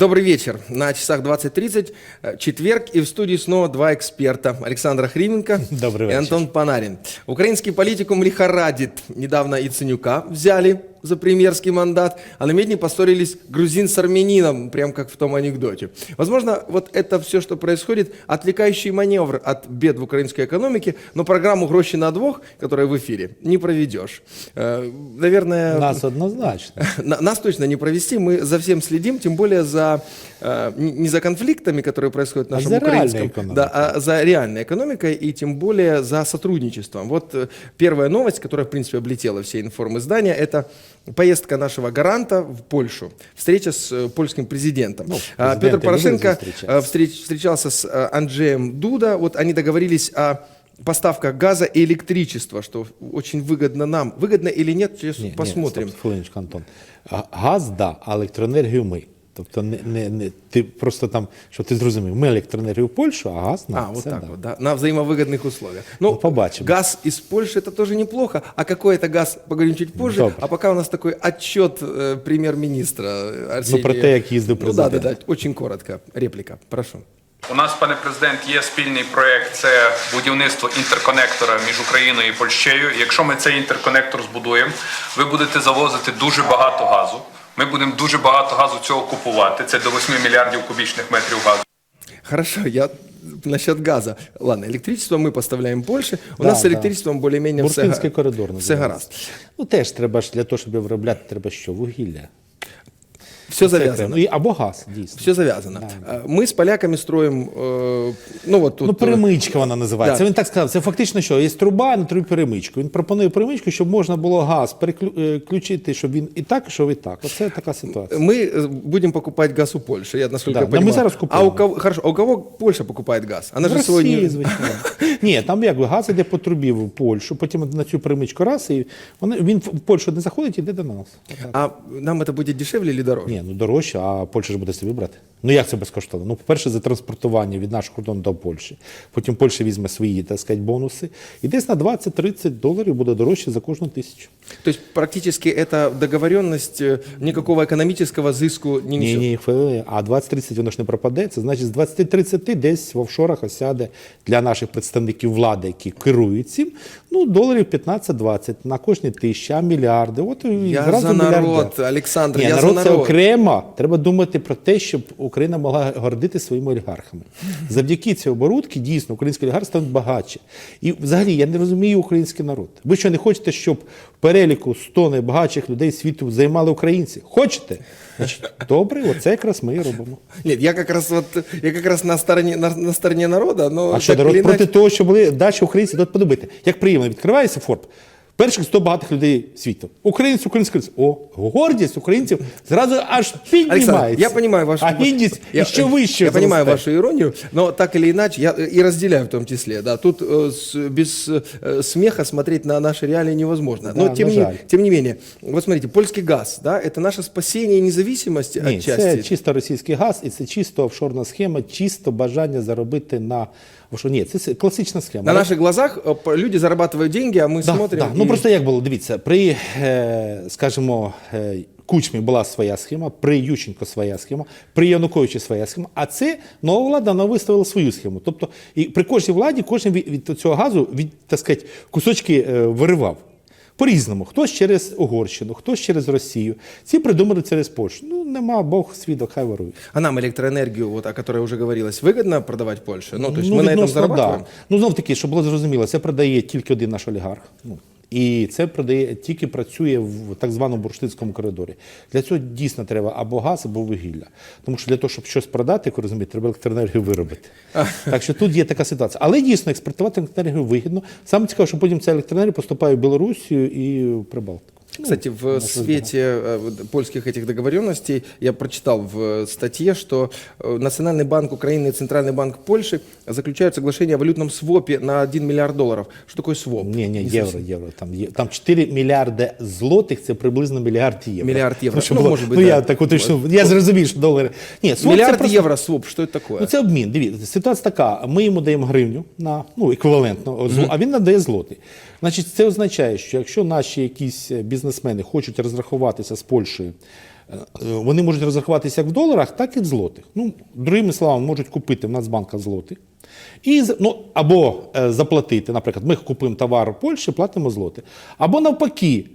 Добрый вечер. На часах 20.30, э, четверг, и в студии снова два эксперта. Александр Хрименко Добрый и вечер. Антон Панарин. Украинский политикум лихорадит. Недавно и Ценюка взяли за премьерский мандат, а на медне поссорились грузин с армянином, прям как в том анекдоте. Возможно, вот это все, что происходит, отвлекающий маневр от бед в украинской экономике, но программу «Гроши на двух», которая в эфире, не проведешь. Э, Наверное... Нас однозначно. На- Нас точно не провести, мы за всем следим, тем более за э, не за конфликтами, которые происходят в А нашем за реальной украинском, да, а за реальной экономикой и тем более за сотрудничеством. Вот э, первая новость, которая в принципе облетела все информиздания, это поездка нашего гаранта в Польшу, встреча с э, польским президентом. Ну, А, президенты Петр любят Порошенко встречаться. э, встреч- встречался с э, Анджеем Дуда, вот они договорились о поставках газа и электричества, что очень выгодно нам. Выгодно или нет, сейчас Ні, посмотрим. Ні, стоп, хвилиночку, Антон. А, Газ, да, а електроенергію ми. Тобто не, не, не, ти просто там, щоб ти зрозумів, ми електроенергію в Польщу, а газ нам. А, вот Це так да. вот, да, на взаимовыгодных условиях. Ну, Ну, побачим. газ из Польши это тоже неплохо. А какой это газ, поговорим чуть позже. Добре. А пока у нас такой отчет э, премьер-министра э, Арсения. про те, як їздив Ну да, да, президент. да, очень коротко. Реплика, прошу. У нас, пане президент, є спільний проект це будівництво інтерконектора між Україною і Польщею. Якщо ми цей інтерконектор збудуємо, ви будете завозити дуже багато газу. Ми будемо дуже багато газу цього купувати. Це до 8 мільярдів кубічних метрів газу. Хорошо, я насчет газа. Ладно, электричество мы поставляем Польше. У Да, нас с да. электричеством более-менее все, Бурштинський коридор все називається. гаразд. Ну теж треба ж для того, щоб його виробляти, треба що? Вугілля. Все Це завязано. окремо. Ну, і, або газ, дійсно. Все завязано. Э, Мы с поляками строим, э, ну вот тут... Ну, э, перемичка вона називається. Да. Він так сказав. Це фактично що? Є труба, на трубі перемичку. Він пропонує перемичку, щоб можна було газ переключити, щоб він і так, щоб і так. Оце така ситуація. Мы э, будем покупать газ у Польши, я насколько Да, я да, мы понимаю. зараз а купуємо. у кого, хорошо, а у кого Польша покупает газ? Она В же Росії, сегодня... звичайно. Ні, там як би газ іде по трубі в Польщу, потім на цю перемичку раз, і вони, він в Польщу не заходить, іде до нас. Отак. А нам это будет дешевле или дороже? Ні, ну дорожче, а Польща ж буде собі брати. Ну як це безкоштовно? Ну, по-перше, за транспортування від нашого кордону до Польщі. Потім Польща візьме свої, так сказати, бонуси. І десь на 20-30 доларів буде дорожче за кожну тисячу. То есть практически эта договоренность э, никакого экономического зыску не Ні, несет? ні, хвилини. А 20-30 воно ж не пропаде. Це значить, з 20-30 десь в офшорах осяде для наших представників влади, які керують цим, ну, доларів 15-20 на кожні тисячі, а мільярди. От Я зразу за народ. Олександр, Ні, я народ за це окремо. Треба думати про те, щоб Україна могла гордити своїми олігархами. Завдяки цій оборудці дійсно українські олігархи стануть багатші. І взагалі я не розумію український народ. Ви що не хочете, щоб в переліку 100 найбагатших людей світу займали українці? Хочете? Значить, добре, оце якраз ми і робимо. Ні, я якраз от я якраз на стороні на, на стороні народу, но А що народ проти того, що були далі українці, тут подумайте, як приємно відкривається Форб. Перших 100 багатих людей світу. Українець, український. О, гордість українців зразу аж Александр, піднімається. я понимаю вашу... А гідність я, ще вище. Я понимаю зросте. вашу иронию, но так или иначе, я и разделяю в том числе, да, тут э, с- без э, смеха смотреть на наши реалии невозможно. Но Да, тем на не, жаль. тем не менее, вот смотрите, польский газ, да, это наше спасение и независимость Ні, отчасти. це чисто російський газ і це чисто офшорна схема, чисто бажання заробити на офшор. Ні, це с- класична схема. На наших глазах э, п- люди зарабатывают деньги, а мы Да, смотрим... да. Ну и- просто як було, дивіться, при, е, скажімо, е, Кучмі була своя схема, при Ющенко своя схема, при Януковичі своя схема, а це нова влада вона виставила свою схему. Тобто, і при кожній владі кожен від, від цього газу від, так сказати, кусочки е, виривав. По-різному. Хтось через Угорщину, хтось через Росію. Ці придумали через Польщу. Ну, нема Бог свідок, хай ворують. А нам электроэнергию, вот, о которой уже говорилось, выгодно продавать Польше? Ну, то есть мы на этом відносно, зарабатываем? Да. Ну, знов таки, щоб було зрозуміло, це продає тільки один наш олігарх. Ну, і це продає, тільки працює в так званому бурштинському коридорі. Для цього дійсно треба або газ, або вугілля. Тому що для того, щоб щось продати, як розумієте, треба електроенергію виробити. так що тут є така ситуація. Але дійсно експортувати електроенергію вигідно. Саме цікаво, що потім ця електроенергія поступає в Білорусію і в Прибалтику. Кстати, в свете э, вот польских этих договоренностей я прочитал в э, статье, что э, Национальный банк Украины и Центральный банк Польши заключают соглашение о валютном свопе на 1 миллиард долларов. Что такое своп? Ні, ні, Не євро, совсем. євро. Там, є, там 4 мільярди злотих, це приблизно мільярд євро. Мільярд євро. Ну, щоб Ну, було- може бути, ну да. я так уточню. Я зрозумів, що долари. Ні, своп це Миллиард просто- евро своп, что это такое? Ну, це обмін. Дивіться, ситуація така: ми йому даємо гривню на ну еквівалентно, зло- а він надає злотий. Значить, це означає, що якщо наші якісь е, бізнесмени хочуть розрахуватися з Польщею Е, Вони можуть розрахуватися як в доларах, так і в злотих. Ну, другими словами, можуть купити в Нацбанка злоти. І, ну, або е, заплатити, наприклад, ми купуємо товар в Польщі, платимо злоти. Або навпаки,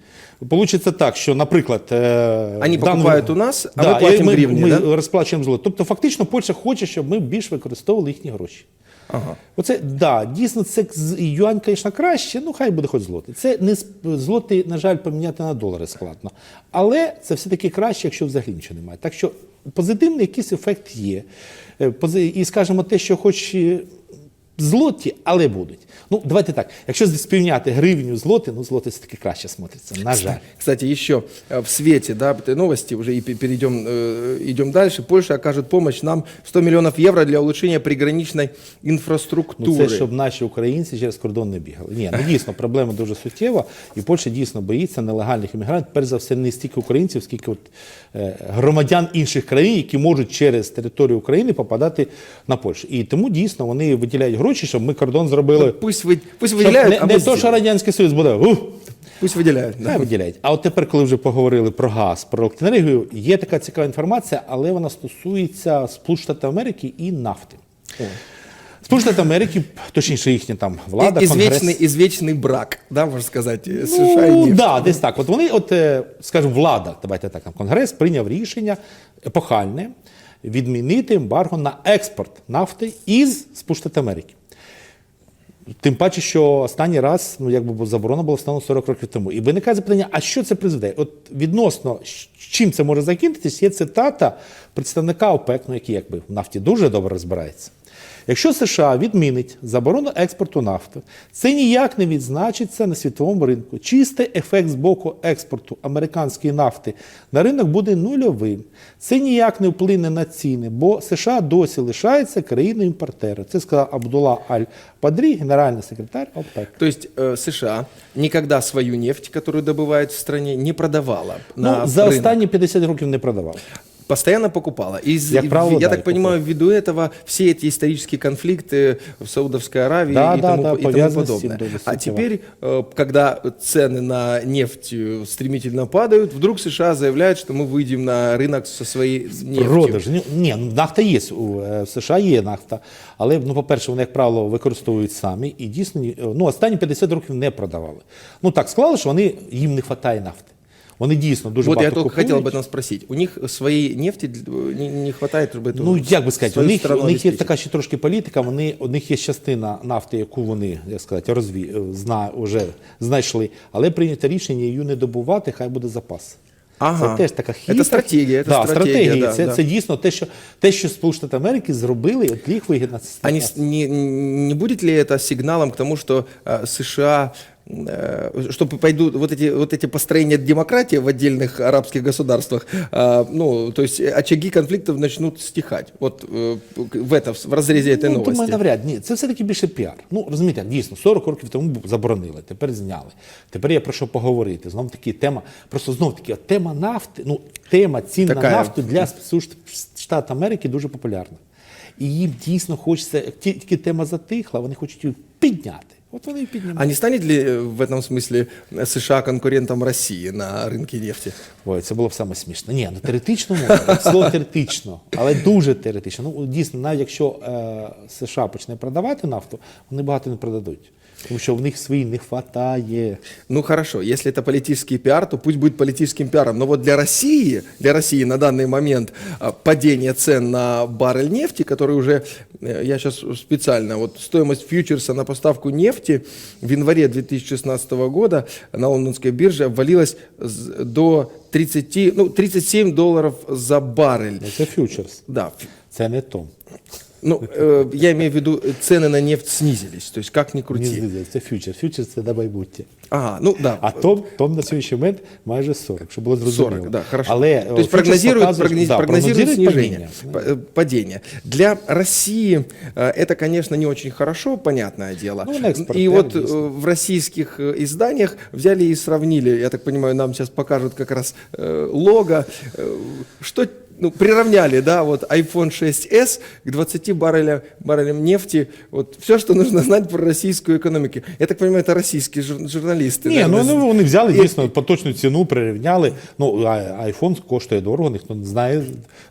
Получиться так, що, наприклад, Вони даному- покупають у нас, а ми платимо ми, гривні, ми да? розплачуємо злоти. Тобто, фактично, Польща хоче, щоб ми більш використовували їхні гроші. Ага. Оце да, дійсно, це юань, звісно, краще, ну хай буде хоч злотий. Це не злотий, на жаль, поміняти на долари складно. Але це все-таки краще, якщо взагалі нічого немає. Так що позитивний якийсь ефект є. Е, І скажімо, те, що хоч і злоті, але будуть. Ну, давайте так. Якщо співняти гривню злоти, ну злоти все-таки краще смотриться. На жаль. Кстати, еще э, в свете да, этой новости, уже и пе- перейдем, э, идем дальше, Польша окажет помощь нам 100 миллионов евро для улучшения приграничной инфраструктуры. Ну, це щоб наші українці через кордон не бігали. Ні, ну дійсно проблема дуже суттєва, і Польща дійсно боїться нелегальних іммігрантів, перш за все, не стільки українців, скільки от, е, громадян інших країн, які можуть через територію України попадати на Польщу. І тому дійсно вони виділяють гроші, щоб ми кордон зробили. Пусть, вы, пусть Щоб выделяют, не, а не мы то, що сделаем. Радянський Союз буде. Ух, Пусть выделяют. да. Хай виділяють. А от тепер, коли вже поговорили про газ, про електроенергію, є така цікава інформація, але вона стосується Сполучених Штатів Америки і нафти. Сполучені Штати Америки, точніше їхня там влада, И- конгрес. извечный, извечный брак, да, можно сказать, э, США и Ну, нефть. да, десь так. От вони, от, е, скажімо, влада, давайте так, там, Конгрес прийняв рішення епохальне відмінити ембарго на експорт нафти із Сполучених Штатів Америки. Тим паче, що останній раз ну, якби заборона була встановлена 40 років тому. І виникає запитання, а що це призведе? От відносно чим це може закінчитись, є цитата представника ОПЕК, ну, який якби в нафті дуже добре розбирається. Якщо США відмінить заборону експорту нафти, це ніяк не відзначиться на світовому ринку. Чистий ефект з боку експорту американської нафти на ринок буде нульовим. Це ніяк не вплине на ціни, бо США досі лишається країною імпортером. Це сказав Абдулла Аль-Падрі, генеральний секретар ОПЕК. То есть э, США никогда свою нефть, которую добывает в стране, не продавала на Ну, за рынок. останні 50 років не продавав. Постоянно покупала. И, из- Как правило, я да, так и понимаю, ввиду этого все эти исторические конфликты в Саудовской Аравии Да, и, да, тому, да, и тому повязаны с подобное. этим, да, а действительно. теперь, э, когда цены на нефть э, стремительно падают, вдруг США заявляют, что мы выйдем на рынок со своей нефтью. Продаж. Ні, ні, ну, нафта є. У е, в США є нафта. Але, ну, по-перше, вони, як правило, використовують самі і дійсно ні- ну, останні 50 років не продавали. Ну так склали, що вони, їм не вистачає нафти. Вони дійсно дуже Вот я багато только купують. хотел об этом спросить. У них своей нефти э, не, не хватает, чтобы эту Ну, як би сказати, у свою них, страну у них є обеспечить? така ще трошки політика, вони, у них є частина нафти, яку вони, як сказати, розві, зна, вже знайшли, але прийнято рішення її не добувати, хай буде запас. Ага. Це теж така Це хитра. стратегія, це да, стратегія, да, це, да. це дійсно те, що, те, що Сполучені Штати Америки зробили, от їх вигідна це А не, с- не, не будет ли это сигналом к тому, что э, США, э, что пойдут вот эти, вот эти построения демократии в отдельных арабских государствах, э, ну, то есть очаги конфликтов начнут стихать? Вот э, в, это, в разрезе этой Ну, новости. думаю, навряд ні. Це все-таки більше піар. Ну, розумієте, дійсно, 40 років тому бу- заборонили, тепер зняли. Тепер є про що поговорити. Знов таки тема, просто знов таки, от тема нафти, ну, тема цін Така. на нафту для Сполучених Штатів Америки дуже популярна. І їм дійсно хочеться, як ті- тільки тема затихла, вони хочуть її підняти. От вони і піднімають. А не станет ли э, в этом смысле э, США конкурентом России на рынке нефти? Ой, це було б саме смішно. Ні, ну теоретично можна, слово теоретично, але дуже теоретично. Ну дійсно, навіть якщо е, США почне продавати нафту, вони багато не продадуть. Тому що в них свої не вистачає. Ну хорошо, если это политический пиар, то пусть будет политическим пиаром. Но вот для России, для России на данный момент а, падение цен на баррель нефти, который уже, э, я сейчас специально, вот стоимость фьючерса на поставку нефти в январе 2016 года на лондонской бирже обвалилась с- до 30, ну, 37 долларов за баррель. Ну, Це фьючерс. Да, ф- Це не то. ну, э, я имею в виду, э, цены на нефть снизились, то есть как ни Ні, крути. це фьючерс. Фьючерс це на майбуття. Ага, ну да. А том, том на сьогоднішній момент майже 40, щоб було зрозуміло. 40, да, хорошо. Але, То о, есть фьючерс прогнозируют, показує, прогноз- да, прогнозируют прогнозують снижение, падіння. п- э, падение. Для России э, это, конечно, не очень хорошо, понятное дело. Ну, на экспорт, и да, вот действительно. э, в российских э, изданиях взяли и сравнили, я так понимаю, нам сейчас покажут как раз э, лого, э, что ну, приравняли, да, вот iPhone 6s к 20 барреля, баррелям нефти. Вот все, что нужно знать про российскую экономику. Я так понимаю, это российские жур- журналисты. Ні, да, ну, нас- ну вони взяли І- дійсно поточну ціну, прирівняли. Ну, а- айфон коштує дорого, ніхто не знає,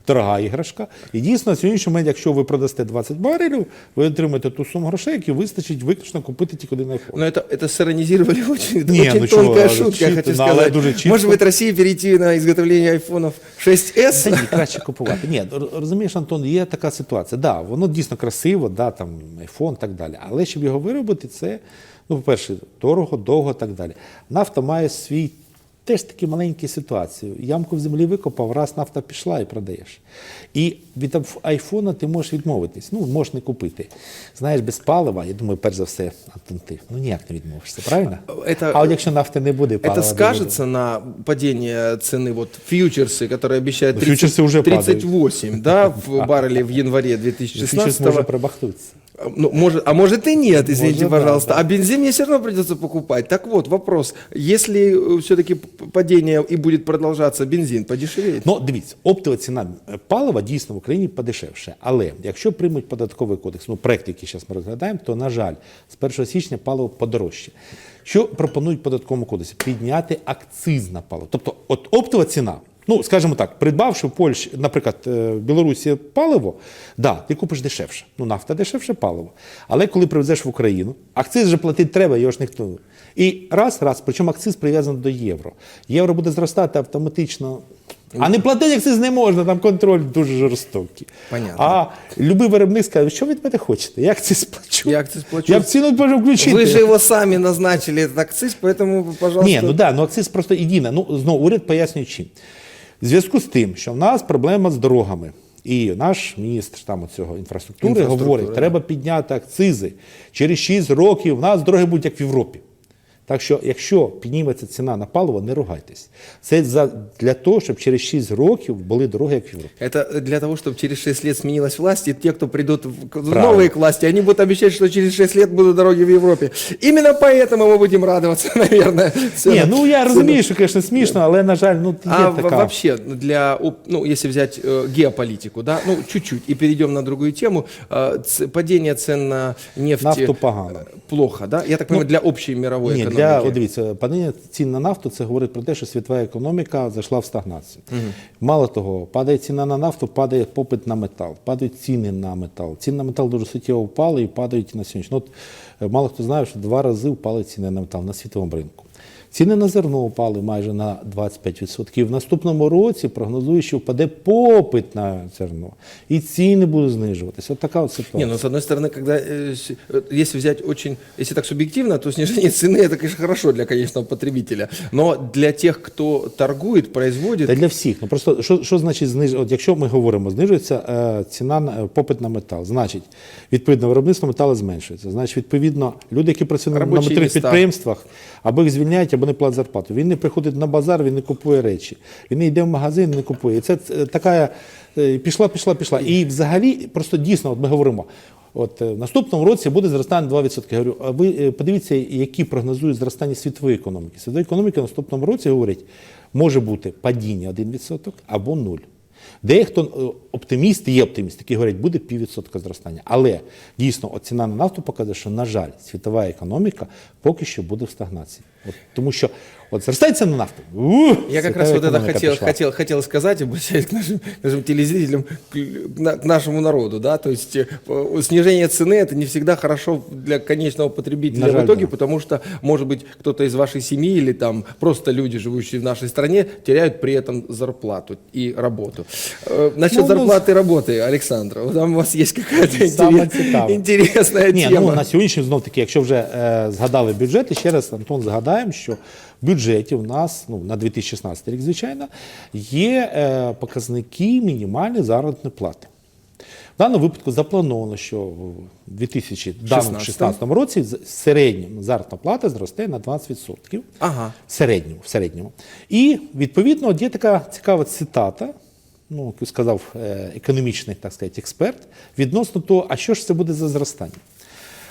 дорога іграшка. І дійсно, на сьогоднішній момент, якщо ви продасте 20 барелів, ви отримаєте ту суму грошей, які вистачить виключно купити тільки один айфон. Но это, это сиронизировали очень, Не, очень ну чего, тонкая а шутка, я чисто, хочу ну, але сказать. дуже чітко. Может быть, Россия перейти на изготовление айфонов Та 6s? ні, краще купувати. Ні, р- розумієш, Антон, є така ситуація. Да, воно дійсно красиво, да, там айфон, так далі. Але щоб його виробити, це, ну, по-перше, дорого, довго, так далі. Нафта має свій теж такі маленькі ситуації. Ямку в землі викопав, раз нафта пішла і продаєш. І від айф- айфона ти можеш відмовитись. Ну, можеш не купити. Знаєш, без палива, я думаю, перш за все, Антон, ти ну ніяк не відмовишся, правильно? Это- а от якщо нафти не буде, палива Это не буде. скажется на падение цены вот фьючерсы, которые обещают Ну, фьючерсы уже падают. 38 да, в барреле в январе Фьючерс 2016 може пробахнутися. Ну, может, а может и нет, извините, Может, пожалуйста. да. А бензин мне все равно придется покупать. Так вот, вопрос. Если все-таки падение и будет продолжаться, бензин подешевеет? Ну, дивіться, оптова ціна е, палива дійсно в Україні подешевше. Але якщо приймуть податковий кодекс, ну проект, який зараз ми розглядаємо, то на жаль, з 1 січня паливо подорожче. Що пропонують в податковому кодексі? Підняти акциз на паливо. Тобто, от оптова ціна. Ну, скажімо так, придбавши в Польщі, наприклад, е, в Білорусі паливо, да, ти купиш дешевше. Ну, нафта дешевше паливо. Але коли привезеш в Україну, акциз же платити треба, його ж ніхто. І раз, раз, причому акциз прив'язаний до євро. Євро буде зростати автоматично. А не платити акциз не можна, там контроль дуже жорстокий. Понятно. А любий виробник скаже, що ви від мене хочете? Я акциз плачу. Я акциз плачу. Я в ціну можу включити. Вы же его сами назначили, этот акциз, поэтому, пожалуйста... Ні, ну да, ну акциз просто єдине. Ну знову уряд пояснює чим. В зв'язку з тим, що в нас проблема з дорогами, і наш міністр там цього інфраструктури, говорить, треба підняти акцизи. Через 6 років у нас дороги будуть як в Європі. Так що, якщо підніметься ціна на паливо, не ругайтесь. Це за, для того, щоб через 6 років були дороги, як в Європі. Это для того, чтобы через 6 лет сменилась власть, и те, кто придут в к- Правильно. новые к власти, они будут обещать, что через 6 лет будут дороги в Европе. Именно поэтому мы будем радоваться, наверное. Ні, ну я розумію, що, звісно, смішно, але, на жаль, ну є А в- така. вообще, для, оп- ну, если взять э, геополитику, да, ну, чуть-чуть, и перейдем на другую тему, э, ц- падение цен на нефть Нафту э, погано. плохо, да? Я так понимаю, для общей мировой Ні, экономики. Для от дивіться, падіння цін на нафту це говорить про те, що світова економіка зайшла в стагнацію. Мало того, падає ціна на нафту, падає попит на метал, падають ціни на метал. Ціни на метал дуже суттєво впали і падають на сьогодні. Ну, От, е, мало хто знає, що два рази впали ціни на метал на світовому ринку. Ціни на зерно впали майже на 25%. В наступному році прогнозують, що впаде попит на зерно, і ціни будуть знижуватися. От така от ситуація. Не, ну, с одной стороны, когда, э, с- э, если взять очень, если так субъективно, то снижение цены, это, конечно, хорошо для конечного потребителя. Но для тех, кто торгует, производит, Та для всіх. Ну просто що, що значить зниж... От якщо ми говоримо, знижується е, ціна на е, попит на метал, значить, відповідно, виробництво металу зменшується. Значить, відповідно, люди, які працюють на Робочі металих місця. підприємствах, або їх звільняють, або не платить зарплату. Він не приходить на базар, він не купує речі. Він не йде в магазин, не купує. І це така е, пішла, пішла, пішла. І взагалі, просто дійсно, от ми говоримо. От е, в наступному році буде зростання 2%. Я говорю, а ви е, подивіться, які прогнозують зростання світової економіки. Світова економіка в наступному році говорить, може бути падіння 1% або 0. Дехто оптиміст оптимісти, є оптимісти, які говорять, буде піввідсотка зростання. Але дійсно ціна на нафту показує, що, на жаль, світова економіка поки що буде в стагнації. От, тому що от зростає ціна на нафту. ух, Я как світова раз вот это економіка хотел, пішла. хотел, хотел сказать, обращаясь к нашим, нашим телезрителям, к, на- к нашему народу, да, то есть э, снижение цены это не всегда хорошо для конечного потребителя На в жаль, итоге, да. потому что, может быть, кто-то из вашей семьи или там просто люди, живущие в нашей стране, теряют при этом зарплату и работу. Э, Насчет Ну, ну, зарплаты и работы, Александр, вот там у вас есть какая-то Саме интерес- цікаве. интересная Ні, тема. ну на сьогоднішній знов таки, якщо вже е, згадали бюджет, і ще раз Антон згадаємо, що в Бюджеті в нас ну на 2016 рік, звичайно, є е, показники мінімальної заробітної плати. В даному випадку заплановано, що в 2016 році середня заробітна плата зросте на 20%. Ага. В середньому, в середньому. І відповідно є така цікава цитата, ну, яку сказав е, економічний, так сказати, експерт, відносно того, а що ж це буде за зростання.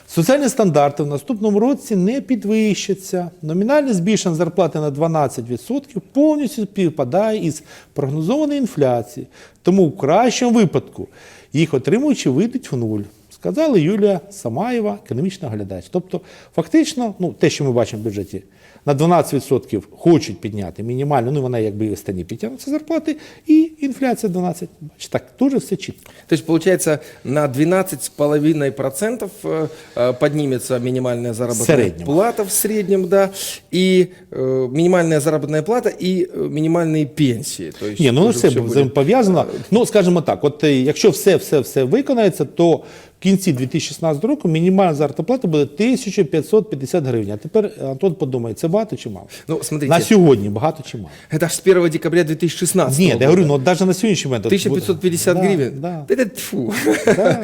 Соціальні стандарти в наступному році не підвищаться. Номінальне збільшення зарплати на 12% повністю співпадає із прогнозованою інфляцією. Тому в кращому випадку їх отримуючи вийдуть в нуль. Сказала Юлія Самаєва, економічна глядач. Тобто, фактично, ну, те, що ми бачимо в бюджеті, на 12% хочуть підняти мінімально, ну вона якби і останні підтягнуться зарплати, і інфляція 12%. Бачите, так, дуже все чітко. То есть, получается, на 12,5% э, э, поднимется минимальная заработная среднем. плата в среднем, да, и э, минимальная заработная плата и э, минимальные пенсии. То есть, Ні, ну тоже все всё буде будет. пов'язано. Ну, скажімо так, от е, якщо все, все, все виконається, то в кінці 2016 року мінімальна заробітна плата буде 1550 гривень. А тепер е, Антон подумає, це багато чи мало? Ну, смотрите. На сьогодні багато чи мало? Это ж с 1 декабря 2016 Ні, я года. говорю, ну от навіть на сьогоднішній момент. от 1550 буде- гривен? Да, Это тьфу. да.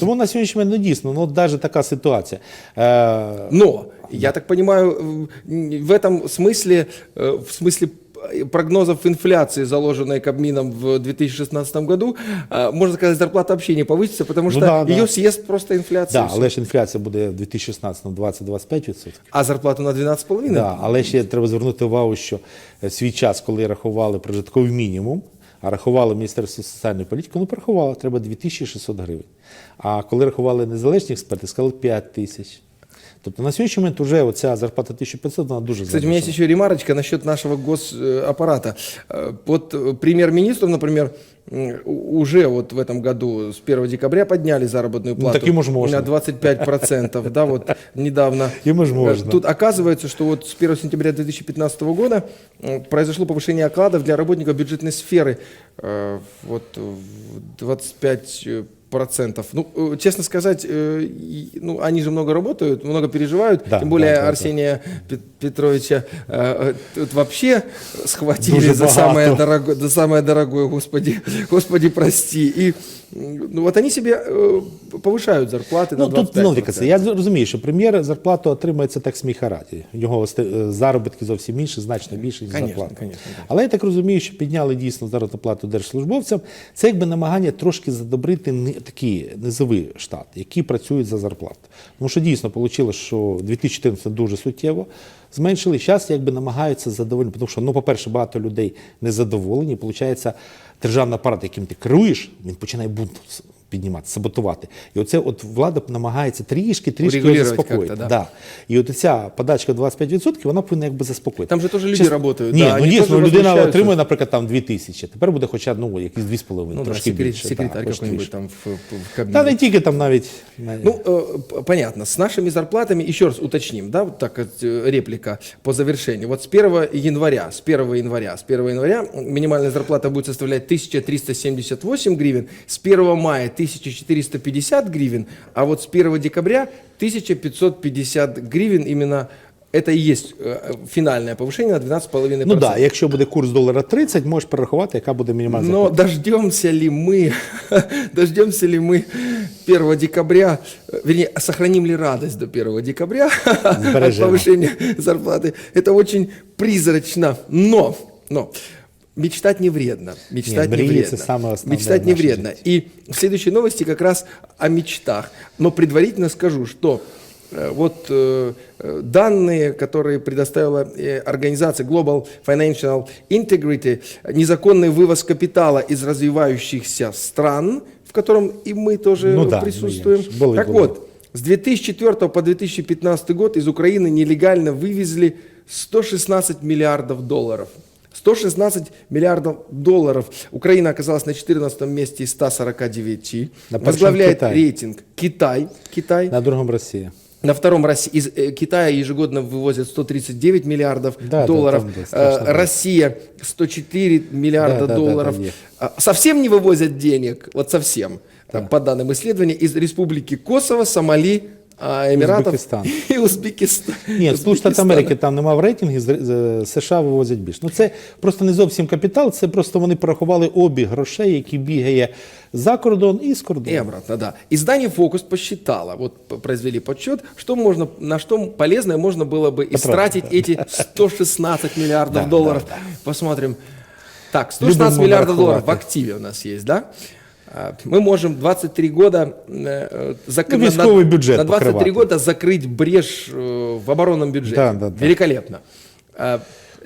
Тому на сьогоднішній момент ну, дійсно, ну от навіть така ситуація. Е, Но, я так понимаю, в- в этом смысле, э, в смысле э, прогнозов инфляции, заложенной Кабмином в 2016 году, э, можно сказать, зарплата вообще не повысится, потому что Ну да, да. ее съест просто инфляция. да, але ж інфляція буде в 2016 20-25%. А зарплату на 12,5? Да, але ще треба звернути увагу, що е, свій час, коли рахували прожитковий мінімум, а рахувало Міністерство соціальної політики, ну порахувало, треба 2600 гривень. А коли рахували незалежні експерти, сказали 5 тисяч. Тобто на сьогоднішній момент вже оця зарплата 1500, вона дуже Кстати, у меня есть еще ремарочка насчет нашего госаппарата. Э, Вот э, премьер-министру, например, уже вот в этом году с 1 декабря подняли заработную плату так ему ж можно. на 25%. Да, вот недавно. Ему ж Э, можно. Тут оказывается, что вот с 1 сентября 2015 года произошло повышение окладов для работников бюджетной сферы э, вот в 25 процентов. Ну, э, честно сказать, э, и- ну, они же много работают, много переживают. Да, Тем более да, да, да. Арсения Пет- Петровича э, э, тут вообще схватили Дуже за багато. самое, дорогое, за самое дорогое, господи, господи, прости. И м, ну, вот они себе э, повышают зарплаты Ну, на тут 25%. ну, дивіться, я розумію, що прем'єр зарплату отримує це так сміхараді. Його е, заробітки зовсім інші, значно більше, ніж Конечно, зарплата. конечно, конечно. Але я так розумію, що підняли дійсно заробітну плату держслужбовцям. Це якби намагання трошки задобрити не, такі низові штати, які працюють за зарплату. Тому що дійсно вийшло, що 2014 дуже суттєво зменшили. Зараз якби намагаються задовольнити, тому що, ну, по-перше, багато людей незадоволені. Получається, державний апарат, яким ти керуєш, він починає бунт піднімати, саботувати. І оце от влада намагається трішки, трішки заспокоїти. да. Да. І от ця подачка 25%, вона повинна якби заспокоїти. Там же теж люди Чесно- працюють, Ні, да, ну дійсно, людина отримує, наприклад, там 2 тисячі. Тепер буде хоча ну, якісь 2,5, Ну да, трошки секрет- більше. секретарь да, какой-нибудь там в, в, в. Та не тільки там навіть. Ну, э, понятно. С нашими зарплатами, еще раз уточним, да, вот так вот, э, по завершению. Вот с 1 января, с 1 января, с 1 января минимальная зарплата будет составлять 1378 гривен, с 1 мая 1450 гривен, а вот с 1 декабря 1550 гривен именно это и есть э, финальное повышение на 12,5%. Ну да, якщо буде курс долара 30, можеш перерахувати, яка буде мінімальна Но зарплата. дождемся ли мы, дождемся ли мы 1 декабря, э, вернее, сохраним ли радость до 1 декабря от повышения зарплаты? Это очень призрачно, но, но мечтать не вредно. Мечтать Нет, не вредно. самое Мечтать не вредно. И в следующей новости как раз о мечтах. Но предварительно скажу, что э, вот э, э, данные, которые предоставила э, организация Global Financial Integrity, незаконный вывоз капитала из развивающихся стран, в котором и мы тоже Ну да, присутствуем. ну, так было. вот, с 2004 по 2015 год из Украины нелегально вывезли 116 миллиардов долларов. 116 миллиардов долларов. Украина оказалась на 14 месте из 149. На первом Возглавляет Китай. рейтинг Китай. Китай. На другому Росія. На втором Россия, из э, Китая ежегодно вывозят 139 миллиардов Да, да, долларов. там, да, Э, страшно, да. Россия 104 миллиарда Да, да, да, долларов. да, есть. А, совсем не вывозят денег, вот совсем, там, по данным исследования, из республики Косово, Сомали, а, Эмиратов Узбекистан. и Узбекистан. Ні, Сполучені Штати Узбекистана. Америки там нема в рейтингі, з- з- США вивозять більше. Ну це просто не зовсім капітал, це просто вони порахували обіг грошей, які бігає за кордон і з И кордону. обратно, да. Издание «Фокус» посчитало, вот п- произвели подсчет, что можно, на что полезное можно было бы истратить эти 116 миллиардов Да, долларов. да, Посмотрим. Так, 116 Любимо миллиардов долларов в нарахувати. активе у нас есть, да? А, Мы можем 23 года э, закрыть Ну, військовий бюджет на 23 покривати. года закрыть брешь э, в оборонном бюджете. Да, да, да. Великолепно.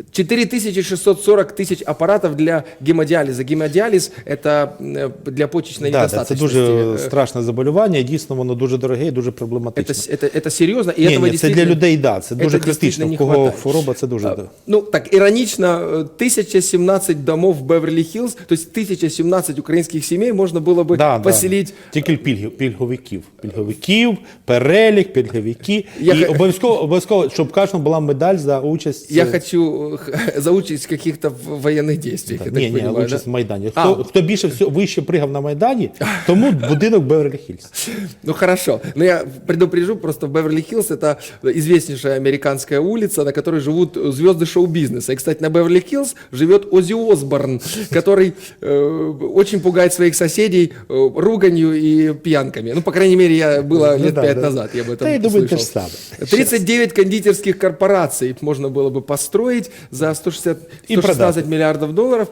А, 4640 тысяч аппаратов для гемодиализа. Гемодиализ – это э, для почечной Да, да, це недостаточности. дуже Э, страшне заболівання, і дійсно воно дуже дороге і дуже Это, проблематичне. с- это, это серьезно, и Ні, этого ні, це для действительно- людей, да, це дуже это критично. действительно В не кого хватает. хвороба, це дуже. А, да. Ну, так, иронично, э, 1017 домов в Беверли-Хиллз, то есть 1017 украинских семей можно было бы Да, поселить. Да. Тільки пільг, пільговиків. Пільговиків, перелік, пільговики. Я і х- обов'язково, обов'язково, щоб кожному була медаль за участь. Я е, хочу э, за участь в каких-то в- военных действиях, я так Ні, ні, понимаю, участь да? в Майдані. А. Хто, хто більше всього вище пригав на Майдані, тому будинок Беверлі Хільс. Ну хорошо, но я предупрежу, просто Беверли-Хиллз это известнейшая американская улица, на которой живут звезды шоу-бизнеса. И, кстати, на Беверли-Хиллз живет Оззи Осборн, который э, очень пугает своих соседей э, руганью и пьянками. Ну, по крайней мере, я было Ну лет да, пять да. назад, я об этом Да, я думаю, слышал. то же самое. 39 кондитерских корпораций можно было бы построить за 160, И 116 продать. миллиардов долларов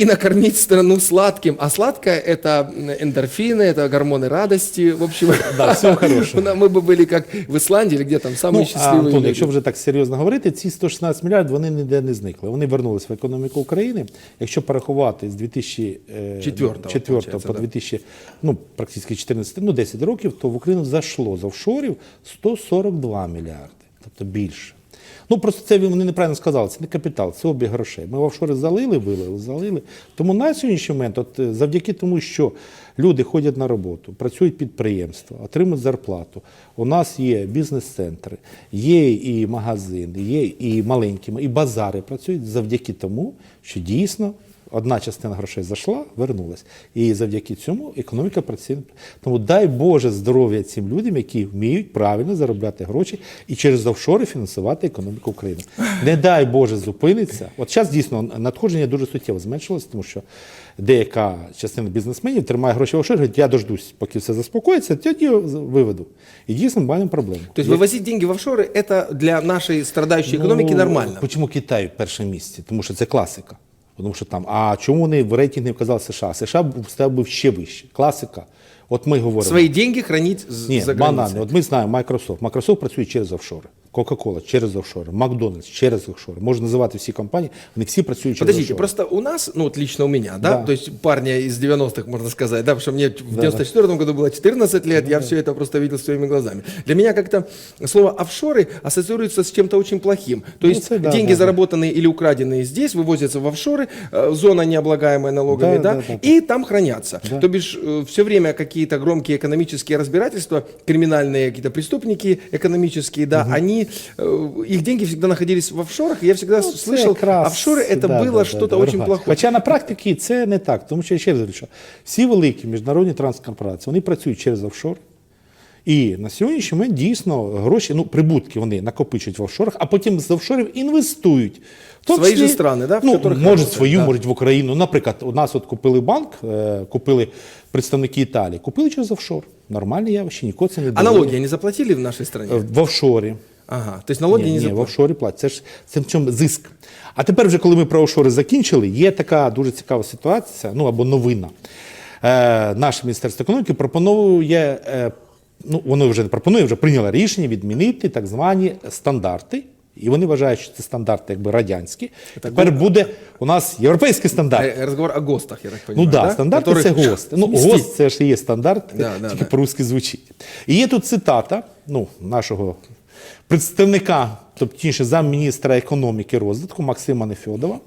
и накормить страну сладким. А сладкое – это эндорфины, это гормоны радости. В общем, Да, всего хорошего. мы бы были как в Исландии или где там самые Ну, а, счастливые Антон, люди. якщо вже так серйозно говорити, ці 116 мільярдів вони ніде не зникли. Вони вернулись в економіку України. Якщо порахувати з 2004 Четвертого, получается, по да. 2000, ну, практично 14, ну, 10 років, то в Україну зайшло з офшорів 142 мільярди, тобто більше. Ну, просто це вони неправильно сказали, це не капітал, це обіг грошей. Ми в офшори залили, вилили, залили. Тому на сьогоднішній момент, от е, завдяки тому, що люди ходять на роботу, працюють підприємства, отримують зарплату. У нас є бізнес-центри, є і магазини, є і маленькі, і базари працюють завдяки тому, що дійсно одна частина грошей зайшла, вернулась. І завдяки цьому економіка працює. Тому дай Боже здоров'я цим людям, які вміють правильно заробляти гроші і через офшори фінансувати економіку України. Не дай Боже зупиниться. От зараз дійсно надходження дуже суттєво зменшилось, тому що деяка частина бізнесменів тримає гроші в офшорі, говорить, я дождусь, поки все заспокоїться, тоді виведу. І дійсно ми маємо проблему. То есть вывозить деньги в офшоры – это для нашей страдающей экономики Ну, нормально. Чому Китай в першому місці? Тому що це класика. Тому що там, а чому вони в рейтинг не вказали США? США став би ще вище. Класика. От ми говоримо. Свої деньги хранить з- Ні, банани. От ми знаємо Microsoft. Microsoft працює через офшори. Coca-Cola через офшори, Макдональдс через офшори. Можна називати всі компанії, вони всі працюють через Подождите, офшори. просто у нас, ну вот лично у меня, да, Да. то есть парня из 90-х, можно сказать, да, потому что мне в 94 году было 14 лет, я все это просто видел своими глазами. Для меня как-то слово офшоры ассоциируется с чем-то очень плохим. То Ну, есть это да, деньги, да, да. заработанные или украденные здесь, вывозятся в офшоры, э, зона необлагаемая налогами, Да, да, да, да, и там хранятся. То бишь все время какие-то громкие экономические разбирательства, криминальные какие-то преступники экономические, да, они, э, их деньги всегда находились в офшорах, и я всегда Ну, це слышал, якраз, офшоры это да, было да, что-то да, очень дорога. плохое. Хоча на практиці це не так, тому що я ще раз говорю, що всі великі міжнародні транскорпорації вони працюють через офшор. І на сьогоднішній момент дійсно гроші, ну прибутки вони накопичують в офшорах, а потім з офшорів інвестують. В тому Свої числі, ж страни, да, в ну, которых можуть работають, свою, да. можуть в Україну. Наприклад, у нас от купили банк, е, купили представники Італії, купили через офшор. Нормальне явище, нікого це не А дивує. налоги они заплатили в нашей стране? Е, в офшорі. Ага, то есть налоги Ні, не ні, в офшорі платять. Це ж це в чому зиск. А тепер, вже коли ми про офшори закінчили, є така дуже цікава ситуація, ну або новина. Е, наше міністерство економіки пропонує, е, ну воно вже не пропонує, вже прийняло рішення відмінити так звані стандарти. І вони вважають, що це стандарти якби радянські. Тепер буде у нас європейський стандарт. Э, Разговор о ГОСТах, я так Ну понимаю, да, да? стандарти Которых це ГОСТ. Ну. ГОСТ це ж і є стандарт, Да, да, тільки да. по-русски звучить. І є тут цитата ну, нашого представника, тобто замміністра економіки розвитку Максима Нефьодова.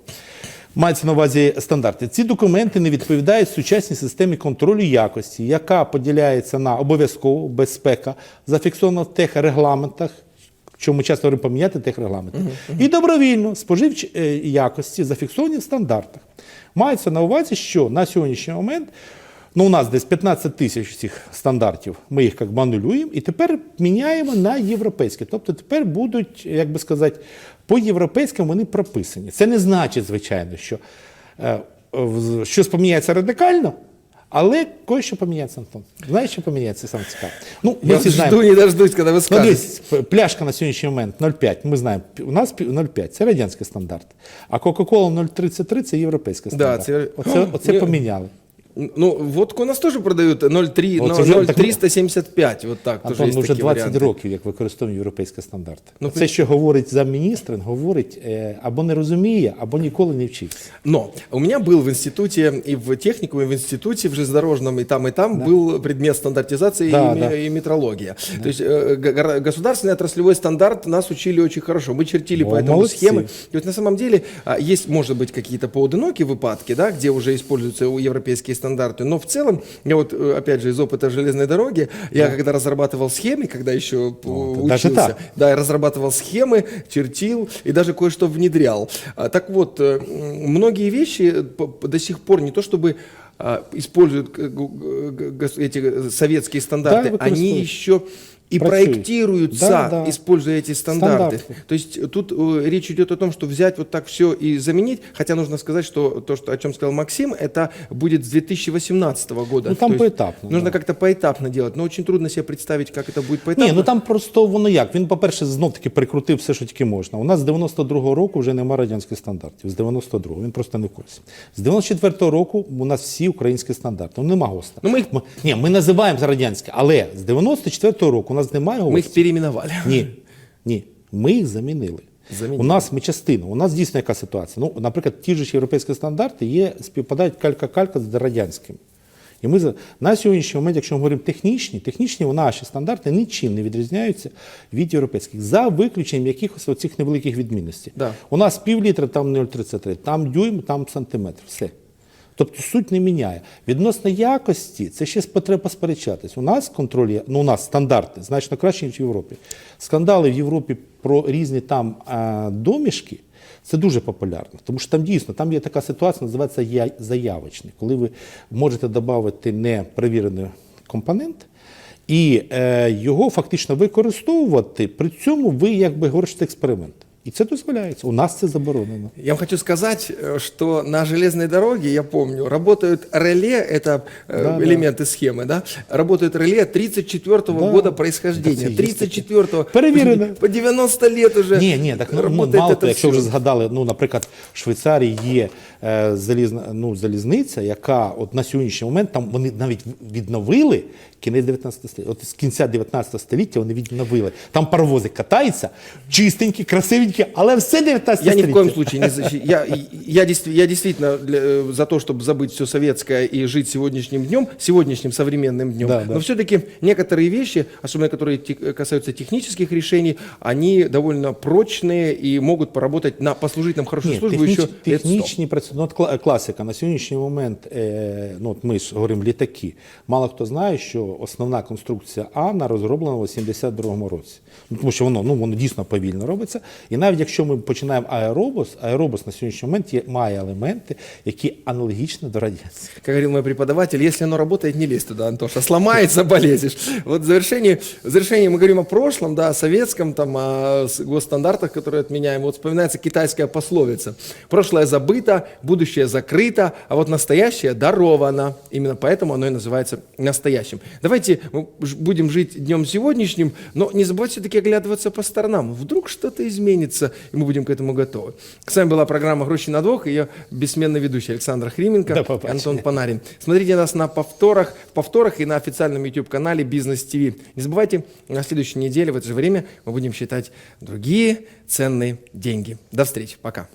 Мається на увазі стандарти. Ці документи не відповідають сучасній системі контролю якості, яка поділяється на обов'язкову безпека, зафіксована в техрегламентах, чому часто говоримо поміняти техрегламенти, і добровільно споживчі е, якості, зафіксовані в стандартах. Мається на увазі, що на сьогоднішній момент ну, у нас десь 15 тисяч цих стандартів, ми їх як би анулюємо, і тепер міняємо на європейські. Тобто тепер будуть, як би сказати, по європейським вони прописані. Це не значить, звичайно, що е, щось поміняється радикально. Але кое-що поміняється, Антон. Знаєш, що поміняється саме цікаво? Ну, ми Я всі знаємо. жду не дождусь, когда вы Ну, скажете. п- пляшка на сьогоднішній момент 0,5. Ми знаємо, у нас пі- 0,5 це радянський стандарт. А Coca-Cola 0,33 це європейський Да, стандарт. це- Оце, оце поміняли. Ну, водку у нас тоже продают 0,3, Вот но уже так- 0,375, вот так. тоже Антон, есть вже такие 20 варианты. років, як використовуємо європейські стандарти. Ну, Це, що говорить замміністр, говорить е, або не розуміє, або ніколи не вчився. Но у меня был в институте, и в техникуме, и в институте, в железнодорожном, и там, и там был предмет стандартизации Да, и, ме- да. и метрология. То есть э, г- гор- государственный отраслевой стандарт нас учили очень хорошо. Мы чертили О, по этому молодцы. схемы. И вот на самом деле а, есть, может быть, какие-то поодинокие выпадки, да, где уже используются у- европейские стандарты, но в целом, я вот, э, опять же, из опыта железной дороги, я когда разрабатывал схемы, когда еще э, Вот, даже учился, так. да, я разрабатывал схемы, чертил и даже кое-что внедрял. А, Так вот, э, м, многие вещи п- п- до сих пор не то чтобы а, используют э, гу- г- г- эти э, советские стандарты, Да, они використовують. еще и Працюють. проектируются, Да, да. используя эти стандарты. Стандарты. То есть э, тут э, речь идет о том, что взять вот так все и заменить, хотя нужно сказать, что то, что, о чем сказал Максим, это будет с 2018 года. Ну, там То есть поэтапно, Нужно да. как-то поэтапно делать, но очень трудно себе представить, как это будет поэтапно. Ні, ну там просто воно як. Він, по-перше, знов-таки прикрутив все, що тільки можна. У нас з 92-го року вже немає радянських стандартів. З 92-го, він просто не в курсі. З 94-го року у нас всі українські стандарти. Ну нема ГОСТа. Ну, ми їх- Ні, ми називаємо за радянське, але з 94-го року у нас немає ГОСТа. Мы их переименовали. Ні, ні. Ми їх замінили. Замінили. У нас ми частина. У нас дійсно яка ситуація. Ну, наприклад, ті ж європейські стандарти є, співпадають калька-калька з радянськими. І ми на сьогоднішній момент, якщо ми говоримо технічні, технічні наші стандарти нічим не відрізняються від європейських, за виключенням якихось оцих невеликих відмінностей. Да. У нас пів літра, там 0,33, там дюйм, там сантиметр. Все. Тобто суть не міняє. Відносно якості, це ще треба посперечатись. У нас контроль, є- ну у нас стандарти значно краще, ніж в Європі. Скандали в Європі про різні там домішки. Це дуже популярно, тому що там дійсно там є така ситуація, називається заявочний, коли ви можете додати неперевірений компонент і е, його фактично використовувати. При цьому ви якби говорите експеримент. І це дозволяється. У нас це заборонено. Я вам хочу сказать, э, что на железной дороге, я помню, работают реле, это э, Да, да. элементы схемы, да, работают реле 34 Да. года происхождения. Да, це є таке. 34-го. Перевірено. По 90 лет уже Ні, ні, так ну, ну, работает мало это того, якщо всё. вже згадали, ну, наприклад, в Швейцарії є е, залізна, ну, залізниця, яка от на сьогоднішній момент там вони навіть відновили кінець 19 століття. От з кінця 19 століття вони відновили. Там паровози катаються, чистенькі, красивенькі, але все 19 Я ни століття. в коем случае не защищаю. Я, я, действи- я действительно для- э, за то, чтобы забыть все советское и жить сегодняшним днем, сегодняшним современным днем. Да, да. Но все-таки некоторые вещи, особенно которые те- касаются технических решений, они довольно прочные и могут поработать на послужить нам хорошую Ні, службу техніч, еще лет 100. технічні працю... ну, от кла- класика. На сьогоднішній момент, е, ну, от ми ж говоримо літаки. Мало хто знає, що основна конструкція Ана розроблена в 82-му році. Ну, тому що воно, ну, воно дійсно повільно робиться. І навіть якщо ми починаємо аеробус, аеробус на сьогоднішній момент є, має елементи, які аналогічні до радянських. Как говорил мой преподаватель, если оно работает, не лезь туда, Антоша. Сломается, болезешь. Вот в завершении, в завершении мы говорим о прошлом, да, о советском, там, о с- госстандартах, которые отменяем. Вот вспоминается китайская пословица. Прошлое забыто, будущее закрыто, а вот настоящее даровано. Именно поэтому оно и называется настоящим. Давайте мы ж- будем жить днем сегодняшним, но не забывать все-таки оглядываться по сторонам. Вдруг что-то изменится, и мы будем к этому готовы. С вами была программа «Гроши на двух» и ее бессменный ведущий Александр Хрименко. До и. Антон Панарин. Смотрите нас на повторах, повторах и на официальном YouTube-канале Бизнес ТВ. Не забывайте, на следующей неделе в это же время мы будем считать другие ценные деньги. До встречи. Пока.